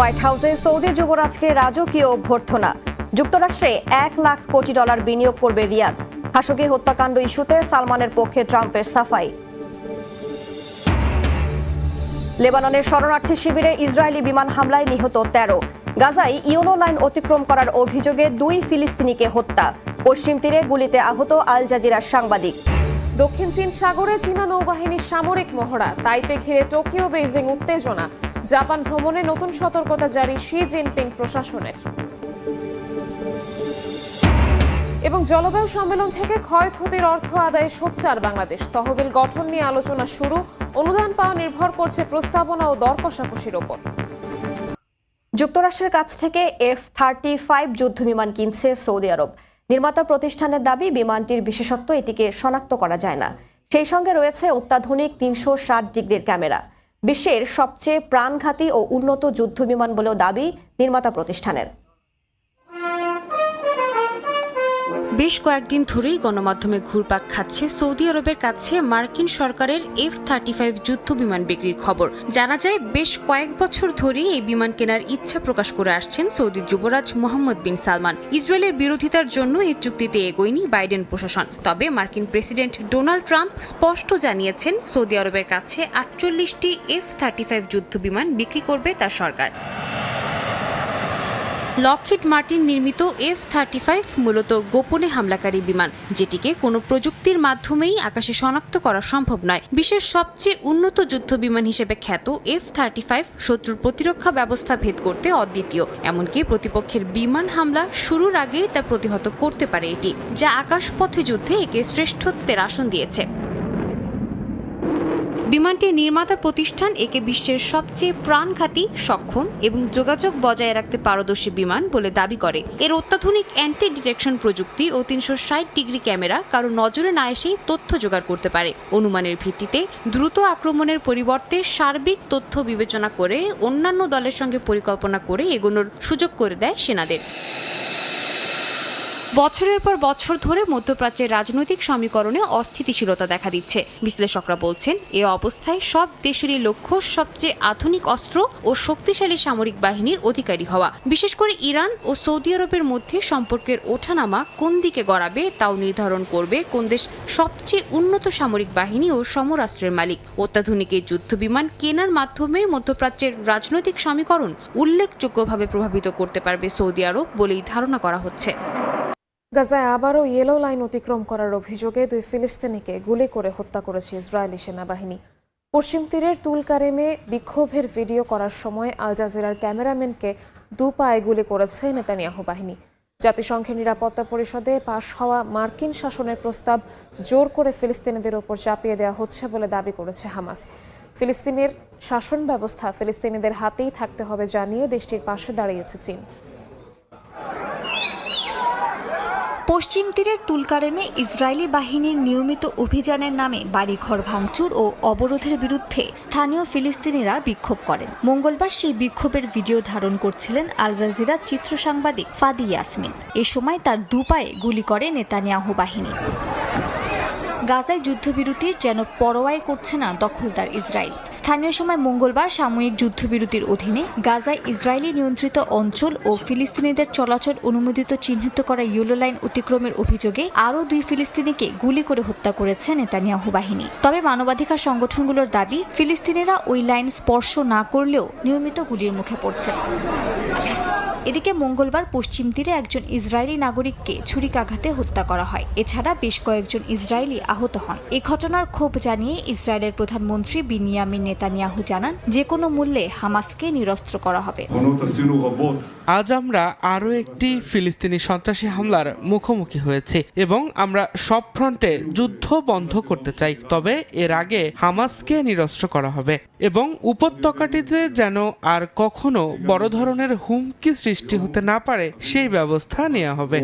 White হাউসে Saudi যুবরাজকে রাজকীয় অভ্যর্থনা। যুক্তরাষ্ট্রে এক লাখ কোটি ডলার বিনিয়োগ করবে রিয়াদ। খাশোগি হত্যাকাণ্ড ইস্যুতে সালমানের পক্ষে ট্রাম্পের সাফাই। লেবাননের শরণার্থী শিবিরে ইসরায়েলি বিমান হামলায় নিহত তেরো। গাজায় ইউনো লাইন অতিক্রম করার অভিযোগে দুই ফিলিস্তিনিকে হত্যা। পশ্চিম তীরে গুলিতে আহত আল জাজিরার সাংবাদিক। দক্ষিণ চীন সাগরে চীনা নৌবাহিনীর সামরিক মহড়া। তাইপে ঘিরে টোকিও বেইজিং উত্তেজনা। জাপান ভ্রমণে নতুন সতর্কতা জারি শি জিনপিং প্রশাসনের। এবং জলবায়ু সম্মেলন থেকে ক্ষয়ক্ষতির অর্থ আদায়ে সোচ্চার বাংলাদেশ। তহবিল গঠন নিয়ে আলোচনা শুরু, অনুদান পাওয়া নির্ভর করছে প্রস্তাবনা ও দর কষাকষির ওপর। যুক্তরাষ্ট্রের কাছ থেকে এফ থার্টি ফাইভ যুদ্ধ বিমান কিনছে সৌদি আরব। নির্মাতা প্রতিষ্ঠানের দাবি, বিমানটির বিশেষত্ব এটিকে শনাক্ত করা যায় না। সেই সঙ্গে রয়েছে অত্যাধুনিক তিনশো ষাট ডিগ্রির ক্যামেরা। বিশ্বের সবচেয়ে প্রাণঘাতী ও উন্নত যুদ্ধ বিমান বলেও দাবি নির্মাতা প্রতিষ্ঠানের। বেশ কয়েকদিন ধরেই গণমাধ্যমে ঘুরপাক খাচ্ছে। সৌদি আরবের কাছে মার্কিন সরকারের এফ থার্টি ফাইভ যুদ্ধ বিমান বিক্রির খবর। জানা যায়, বেশ কয়েক বছর ধরেই এই বিমান কেনার ইচ্ছা প্রকাশ করে আসছেন সৌদি যুবরাজ মোহাম্মদ বিন সালমান। ইসরায়েলের বিরোধিতার জন্য এই চুক্তিতে এগোয়নি বাইডেন প্রশাসন। তবে মার্কিন প্রেসিডেন্ট ডোনাল্ড ট্রাম্প স্পষ্ট জানিয়েছেন, সৌদি আরবের কাছে আটচল্লিশটি এফ থার্টি ফাইভ যুদ্ধ বিমান বিক্রি করবে তার সরকার। লকহিড মার্টিন নির্মিত এফ থার্টি ফাইভ মূলত গোপনে হামলাকারী বিমান, যেটিকে কোনো প্রযুক্তির মাধ্যমেই আকাশে শনাক্ত করা সম্ভব নয়। বিশ্বের সবচেয়ে উন্নত যুদ্ধ বিমান হিসেবে খ্যাত এফ থার্টি ফাইভ শত্রুর প্রতিরক্ষা ব্যবস্থা ভেদ করতে অদ্বিতীয়, এমনকি প্রতিপক্ষের বিমান হামলা শুরুর আগেই তা প্রতিহত করতে পারে এটি, যা আকাশপথে যুদ্ধে একে শ্রেষ্ঠত্বের আসন দিয়েছে। বিমানটির নির্মাতা প্রতিষ্ঠান একে বিশ্বের সবচেয়ে প্রাণঘাতী, সক্ষম এবং যোগাযোগ বজায় রাখতে পারদর্শী বিমান বলে দাবি করে। এর অত্যাধুনিক অ্যান্টি ডিটেকশন প্রযুক্তি ও তিনশো ষাট ডিগ্রি ক্যামেরা কারও নজরে না এসেই তথ্য জোগাড় করতে পারে। অনুমানের ভিত্তিতে দ্রুত আক্রমণের পরিবর্তে সার্বিক তথ্য বিবেচনা করে অন্যান্য দলের সঙ্গে পরিকল্পনা করে এগোনোর সুযোগ করে দেয় সেনাদের। বছরের পর বছর ধরে মধ্যপ্রাচ্যের রাজনৈতিক সমীকরণে অস্থিতিশীলতা দেখা দিচ্ছে। বিশ্লেষকরা বলছেন, এ অবস্থায় সব দেশেরই লক্ষ্য সবচেয়ে আধুনিক অস্ত্র ও শক্তিশালী সামরিক বাহিনীর অধিকারী হওয়া। বিশেষ করে ইরান ও সৌদি আরবের মধ্যে সম্পর্কের ওঠানামা কোন দিকে গড়াবে তাও নির্ধারণ করবে কোন দেশ সবচেয়ে উন্নত সামরিক বাহিনী ও সমরাষ্ট্রের মালিক। অত্যাধুনিক এই যুদ্ধবিমান কেনার মাধ্যমে মধ্যপ্রাচ্যের রাজনৈতিক সমীকরণ উল্লেখযোগ্যভাবে প্রভাবিত করতে পারবে সৌদি আরব বলেই ধারণা করা হচ্ছে। গাজায় আবারও ইয়েলো লাইন অতিক্রম করার অভিযোগে দুই ফিলিস্তিনিকে গুলি করে হত্যা করেছে ইসরায়েলি সেনাবাহিনী। পশ্চিম তীরের তুলকারেমে বিক্ষোভের ভিডিও করার সময় আল জাজিরার ক্যামেরাম্যানকে দু পায়ে গুলি করেছে নেতানিয়াহু বাহিনী। জাতিসংঘের নিরাপত্তা পরিষদে পাশ হওয়া মার্কিন শাসনের প্রস্তাব জোর করে ফিলিস্তিনিদের ওপর চাপিয়ে দেওয়া হচ্ছে বলে দাবি করেছে হামাস। ফিলিস্তিনের শাসন ব্যবস্থা ফিলিস্তিনিদের হাতেই থাকতে হবে জানিয়ে দেশটির পাশে দাঁড়িয়েছে চীন। পশ্চিম তীরের তুলকারেমে ইসরায়েলি বাহিনীর নিয়মিত অভিযানের নামে বাড়িঘর ভাঙচুর ও অবরোধের বিরুদ্ধে স্থানীয় ফিলিস্তিনিরা বিক্ষোভ করেন। মঙ্গলবার সেই বিক্ষোভের ভিডিও ধারণ করছিলেন আল জাজিরার চিত্র সাংবাদিক ফাদি ইয়াসমিন। এ সময় তার দুপায়ে গুলি করে নেতানিয়াহ বাহিনী। গাজায় যুদ্ধবিরতির যেন পরোয়াই করছে না দখলদার ইসরায়েল। স্থানীয় সময় মঙ্গলবার সাময়িক যুদ্ধবিরতির অধীনে গাজায় ইসরায়েলি নিয়ন্ত্রিত অঞ্চল ও ফিলিস্তিনিদের চলাচল অনুমোদিত চিহ্নিত করা ইউলো লাইন অতিক্রমের অভিযোগে আরও দুই ফিলিস্তিনিকে গুলি করে হত্যা করেছে নেতানিয়াহু বাহিনী। তবে মানবাধিকার সংগঠনগুলোর দাবি, ফিলিস্তিনিরা ওই লাইন স্পর্শ না করলেও নিয়মিত গুলির মুখে পড়ছে। এদিকে মঙ্গলবার পশ্চিম তীরে একজন ইসরায়েলি নাগরিককে ছুরিকাঘাতে হত্যা করা হয়। এছাড়া বেশ কয়েকজন ইসরায়েলি আহত হন। এ ঘটনার ক্ষোভ জানিয়ে ইসরায়েলের প্রধানমন্ত্রী বিনিয়ামিন নেতানিয়াহু জানান, যে কোনো মূল্যে হামাসকে নিরস্ত্র করা হবে। আজ আমরা আরও একটি ফিলিস্তিনি সন্ত্রাসী হামলার মুখোমুখি হয়েছে এবং আমরা সব ফ্রন্টে যুদ্ধ বন্ধ করতে চাই। তবে এর আগে হামাসকে নিরস্ত্র করা হবে এবং উপত্যকাটিতে যেন আর কখনো বড় ধরনের হুমকি সৃষ্টি হতে না পারে সেই ব্যবস্থা নেওয়া হবে।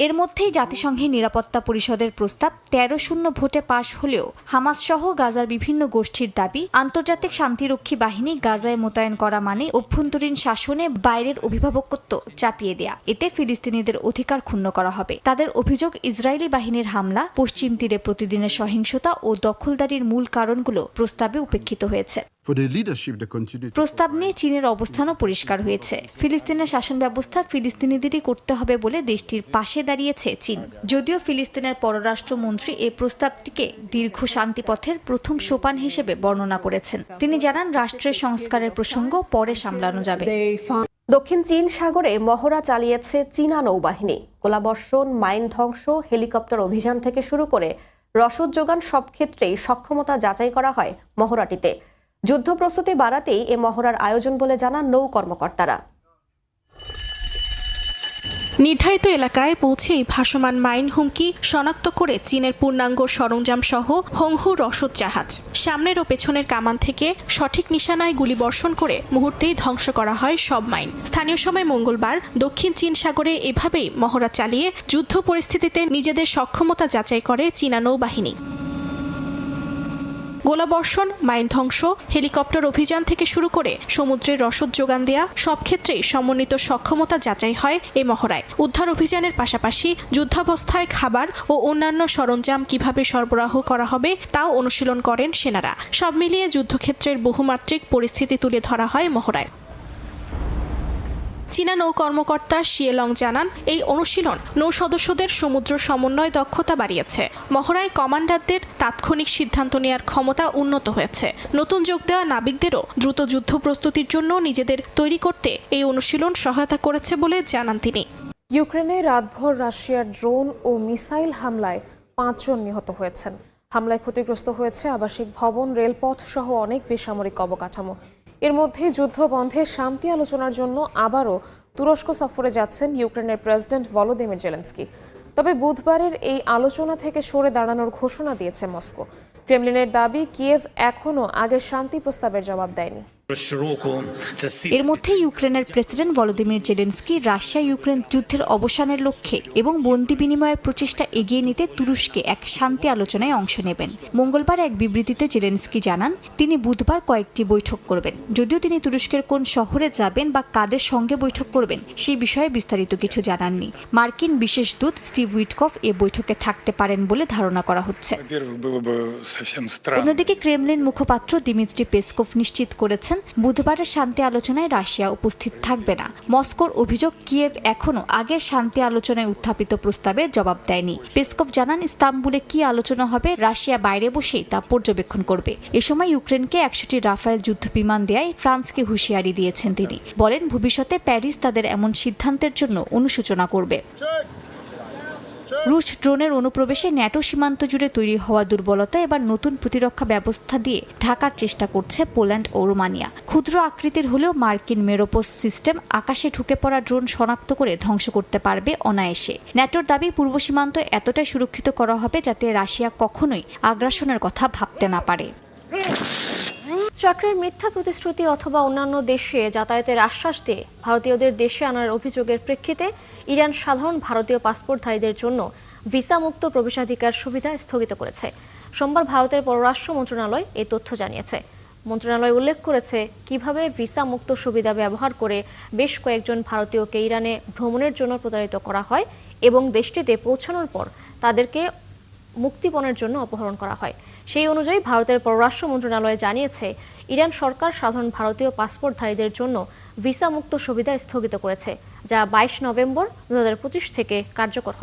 এর মধ্যেই জাতিসংঘের নিরাপত্তা পরিষদের প্রস্তাব তেরো শূন্য ভোটে পাশ হলেও হামাস সহ গাজার বিভিন্ন গোষ্ঠীর দাবি আন্তর্জাতিক শান্তিরক্ষী বাহিনী গাজায় মোতায়েন করা মানে অভ্যন্তরীণ শাসনে বাইরের অভিভাবকত্ব চাপিয়ে দেয়া। এতে ফিলিস্তিনিদের অধিকার ক্ষুণ্ণ করা হবে। তাদের অভিযোগ ইসরায়েলি বাহিনীর হামলা পশ্চিম তীরে প্রতিদিনের সহিংসতা ও দখলদারির মূল কারণগুলো প্রস্তাবে উপেক্ষিত হয়েছে. প্রস্তাব নিয়ে চীনের অবস্থানও পরিষ্কার হয়েছে। ফিলিস্তিনের শাসন ব্যবস্থা ফিলিস্তিনিদেরই করতে হবে বলে দেশটির পাশে দাঁড়িয়েছে চীন। যদিও ফিলিস্তিনের পররাষ্ট্রমন্ত্রী এই প্রস্তাবটিকে দীর্ঘ শান্তিপথের প্রথম সোপান হিসেবে বর্ণনা করেছেন। তিনি জানান, রাষ্ট্রের সংস্কারের প্রসঙ্গ পরে সামলানো যাবে। দক্ষিণ চীন সাগরে মহড়া চালিয়েছে চীনা নৌবাহিনী। গোলাবর্ষণ, মাইন ধ্বংস, হেলিকপ্টার অভিযান থেকে শুরু করে রসদ যোগান সব ক্ষেত্রেই সক্ষমতা যাচাই করা হয় মহড়াটিতে। যুদ্ধ প্রস্তুতি বাড়াতেই এ মহড়ার আয়োজন বলে জানান নৌ কর্মকর্তারা। নির্ধারিত এলাকায় পৌঁছেই ভাসমান মাইন হুমকি শনাক্ত করে চীনের পূর্ণাঙ্গ সরঞ্জাম সহ হংহু রসদ জাহাজ। সামনের ও পেছনের কামান থেকে সঠিক নিশানায় গুলি বর্ষণ করে মুহূর্তেই ধ্বংস করা হয় সব মাইন। স্থানীয় সময় মঙ্গলবার দক্ষিণ চীন সাগরে এভাবেই মহড়া চালিয়ে যুদ্ধ পরিস্থিতিতে নিজেদের সক্ষমতা যাচাই করে চীনা নৌবাহিনী। গোলাবর্ষণ মাইন ধ্বংস হেলিকপ্টার অভিযান থেকে শুরু করে সমুদ্রের রসদ যোগান দেয়া সব ক্ষেত্রেই সমন্বিত সক্ষমতা যাচাই হয় এই মহড়ায়। উদ্ধার অভিযানের পাশাপাশি যুদ্ধাবস্থায় খাবার ও অন্যান্য সরঞ্জাম কীভাবে সরবরাহ করা হবে তাও অনুশীলন করেন সেনারা। সব মিলিয়ে যুদ্ধক্ষেত্রের বহুমাত্রিক পরিস্থিতি তুলে ধরা হয় মহড়ায়। চীনা নৌ কর্মকর্তা শিয়েলং জানান, এই অনুশীলন নৌ সদস্যদের সমুদ্র সমন্বয় দক্ষতা বাড়িয়েছে। মহড়ায় কমান্ডারদের তাৎক্ষণিক সিদ্ধান্ত নেওয়ার ক্ষমতা উন্নত হয়েছে। নতুন যোগ দেওয়া নাবিকদেরও দ্রুত যুদ্ধ প্রস্তুতির জন্য নিজেদের তৈরি করতে এই অনুশীলন সহায়তা করেছে বলে জানান তিনি। ইউক্রেনে রাতভর রাশিয়ার ড্রোন ও মিসাইল হামলায় পাঁচজন নিহত হয়েছেন। হামলায় ক্ষতিগ্রস্ত হয়েছে আবাসিক ভবন রেলপথ সহ অনেক বেসামরিক অবকাঠামো। এর মধ্যে যুদ্ধ বন্ধে শান্তি আলোচনার জন্য আবারও তুরস্ক সফরে যাচ্ছেন ইউক্রেনের প্রেসিডেন্ট ভলোদিমির জেলেন্সকি। তবে বুধবারের এই আলোচনা থেকে সরে দাঁড়ানোর ঘোষণা দিয়েছে মস্কো। ক্রেমলিনের দাবি, কিয়েভ এখনও আগের শান্তি প্রস্তাবের জবাব দেয়নি। এর মধ্যে ইউক্রেনের president Volodymyr Zelensky Russia Ukraine যুদ্ধের অবসানের লক্ষ্যে এবং বন্দি বিনিময়ের প্রচেষ্টা এগিয়ে নিতে তুরস্কে এক শান্তি আলোচনায় অংশ নেবেন। মঙ্গলবার এক বিবৃতিতে জেলেন্সকি জানান তিনি বুধবার কয়েকটি বৈঠক করবেন। যদিও তিনি তুরস্কের কোন শহরে যাবেন বা কাদের সঙ্গে বৈঠক করবেন সেই বিষয়ে বিস্তারিত কিছু জানাননি। মার্কিন বিশেষ দূত স্টিভ উইটকফ এ বৈঠকে থাকতে পারেন বলে ধারণা করা হচ্ছে। অন্যদিকে ক্রেমলিন মুখপাত্র দিমিত্রি পেসকোফ নিশ্চিত করেছেন বুধবারের শান্তি আলোচনায় রাশিয়া উপস্থিত থাকবে না। মস্কোর অভিযোগ, কিয়েভ এখনও আগের শান্তি আলোচনায় উত্থাপিত প্রস্তাবের জবাব দেয়নি। পেসকোভ জানান, ইস্তাম্বুলে কি আলোচনা হবে, রাশিয়া বাইরে বসেই তা পর্যবেক্ষণ করবে। এ সময় ইউক্রেনকে একশোটি রাফায়েল যুদ্ধ বিমান দেয় ফ্রান্সকে হুঁশিয়ারি দিয়েছেন তিনি। বলেন, ভবিষ্যতে প্যারিস তাদের এমন সিদ্ধান্তের জন্য অনুশোচনা করবে। রুশ ড্রোনের অনুপ্রবেশে ন্যাটো সীমান্ত জুড়ে তৈরি হওয়া দুর্বলতা এবার নতুন প্রতিরক্ষা ব্যবস্থা দিয়ে ঢাকার চেষ্টা করছে পোল্যান্ড ও রোমানিয়া। ক্ষুদ্র আকৃতির হলেও মার্কিন মেরোপোস সিস্টেম আকাশে ঢুকে পড়া ড্রোন শনাক্ত করে ধ্বংস করতে পারবে অনায়াসে। ন্যাটোর দাবি, পূর্ব সীমান্ত এতটাই সুরক্ষিত করা হবে যাতে রাশিয়া কখনোই আগ্রাসনের কথা ভাবতে না পারে। চক্রের মিথ্যা প্রতিশ্রুতি অথবা অন্যান্য দেশে যাতায়াতের আশ্বাস দিয়ে ভারতীয়দের দেশে আনার অভিযোগের প্রেক্ষিতে ইরান সাধারণ ভারতীয় পাসপোর্টধারীদের জন্য ভিসামুক্ত প্রবেশাধিকার সুবিধা স্থগিত করেছে। সোমবার ভারতের পররাষ্ট্র মন্ত্রণালয় এই তথ্য জানিয়েছে। মন্ত্রণালয় উল্লেখ করেছে কীভাবে ভিসা মুক্ত সুবিধা ব্যবহার করে বেশ কয়েকজন ভারতীয়কে ইরানে ভ্রমণের জন্য প্রতারিত করা হয় এবং দেশটিতে পৌঁছানোর পর তাদেরকে মুক্তিপণের জন্য অপহরণ করা হয়। সেই অনুযায়ী ভারতের পররাষ্ট্র মন্ত্রণালয় জানিয়েছে, ইরান সরকার সাধারণ ভারতীয় পাসপোর্টধারীদের জন্য ভিসা মুক্ত সুবিধা স্থগিত করেছে, যা বাইশ নভেম্বর দু হাজার পঁচিশ থেকে কার্যকর